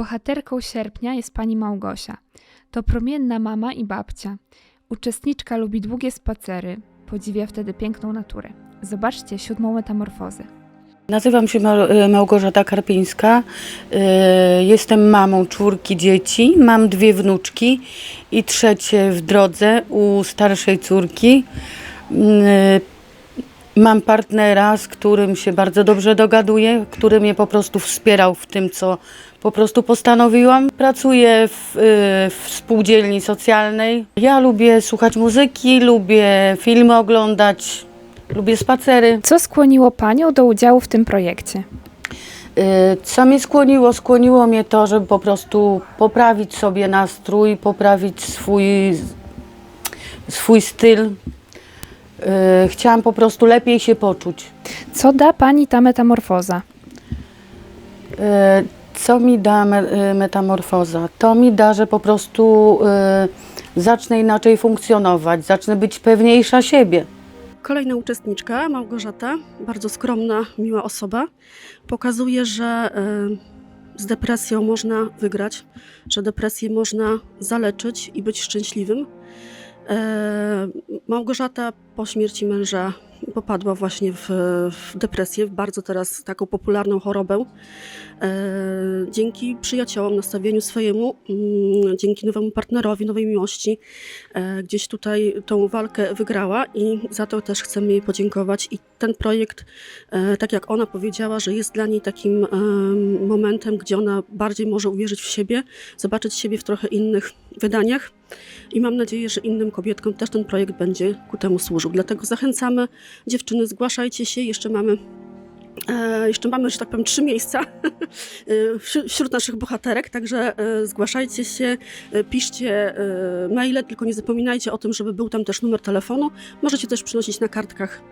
Bohaterką sierpnia jest pani Małgosia. To promienna mama i babcia. Uczestniczka lubi długie spacery, podziwia wtedy piękną naturę. Zobaczcie siódmą metamorfozę. Nazywam się e, Małgorzata Karpińska. E, Jestem mamą czwórki dzieci. Mam dwie wnuczki i trzecie w drodze u starszej córki. Mam partnera, z którym się bardzo dobrze dogaduję, który mnie po prostu wspierał w tym, co po prostu postanowiłam. Pracuję w, e, w spółdzielni socjalnej. Ja lubię słuchać muzyki, lubię filmy oglądać, lubię spacery. Co skłoniło panią do udziału w tym projekcie? Y, Co mnie skłoniło? Skłoniło mnie to, żeby po prostu poprawić sobie nastrój, poprawić swój, swój styl. Y, Chciałam po prostu lepiej się poczuć. Co da pani ta metamorfoza? Y, Co mi da me- y, metamorfoza? To mi da, że po prostu zacznę inaczej funkcjonować, zacznę być pewniejsza siebie. Kolejna uczestniczka, Małgorzata, bardzo skromna, miła osoba, pokazuje, że z depresją można wygrać, że depresję można zaleczyć i być szczęśliwym. E, Małgorzata po śmierci męża popadła właśnie w, w depresję, w bardzo teraz taką popularną chorobę. E, Dzięki przyjaciołom, nastawieniu swojemu, mm, dzięki nowemu partnerowi, nowej miłości, e, gdzieś tutaj tą walkę wygrała i za to też chcemy jej podziękować. I ten projekt, e, tak jak ona powiedziała, że jest dla niej takim em, momentem, gdzie ona bardziej może uwierzyć w siebie, zobaczyć siebie w trochę innych wydaniach. I mam nadzieję, że innym kobietom też ten projekt będzie ku temu służył. Dlatego zachęcamy dziewczyny, zgłaszajcie się. Jeszcze mamy E, jeszcze mamy, że tak powiem, trzy miejsca e, wśród- naszych bohaterek, także e, zgłaszajcie się, piszcie maile, tylko nie zapominajcie o tym, żeby był tam też numer telefonu. Możecie też przynosić na kartkach.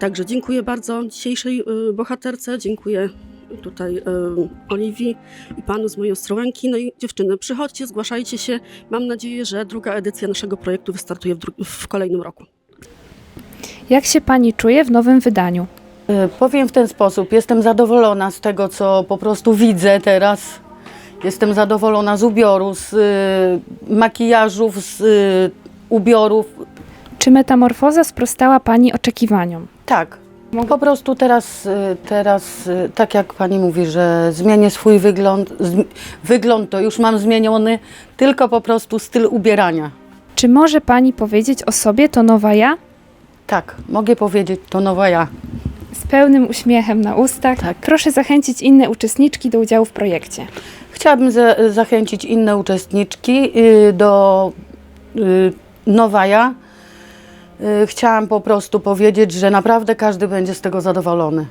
Także dziękuję bardzo dzisiejszej bohaterce, dziękuję tutaj Oliwii i panu z mojej Ostrołęki. No i dziewczyny, przychodźcie, zgłaszajcie się. Mam nadzieję, że druga edycja naszego projektu wystartuje w, w kolejnym roku. Jak się pani czuje w nowym wydaniu? Y, Powiem w ten sposób, jestem zadowolona z tego, co po prostu widzę teraz. Jestem zadowolona z ubioru, z y, makijażów, z y, ubiorów. Czy metamorfoza sprostała pani oczekiwaniom? Tak, po prostu teraz, y, teraz y, tak jak pani mówi, że zmienię swój wygląd. zm- Wygląd to już mam zmieniony, tylko po prostu styl ubierania. Czy może pani powiedzieć o sobie to nowa ja? Tak, mogę powiedzieć, to nowa ja. Z pełnym uśmiechem na ustach. Tak. Proszę zachęcić inne uczestniczki do udziału w projekcie. Chciałabym za, zachęcić inne uczestniczki y, do y, Nowaja. Y, Chciałam po prostu powiedzieć, że naprawdę każdy będzie z tego zadowolony.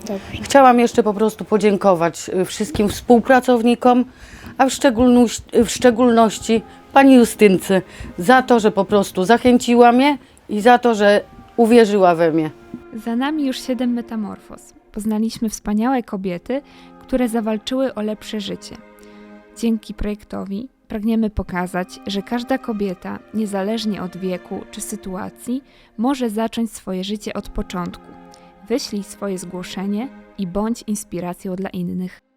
Dobrze. Chciałam jeszcze po prostu podziękować y, wszystkim współpracownikom, a w, szczególności, w szczególności pani Justynce za to, że po prostu zachęciła mnie i za to, że uwierzyła we mnie. Za nami już siedem metamorfoz. Poznaliśmy wspaniałe kobiety, które zawalczyły o lepsze życie. Dzięki projektowi pragniemy pokazać, że każda kobieta, niezależnie od wieku czy sytuacji, może zacząć swoje życie od początku. Wyślij swoje zgłoszenie i bądź inspiracją dla innych.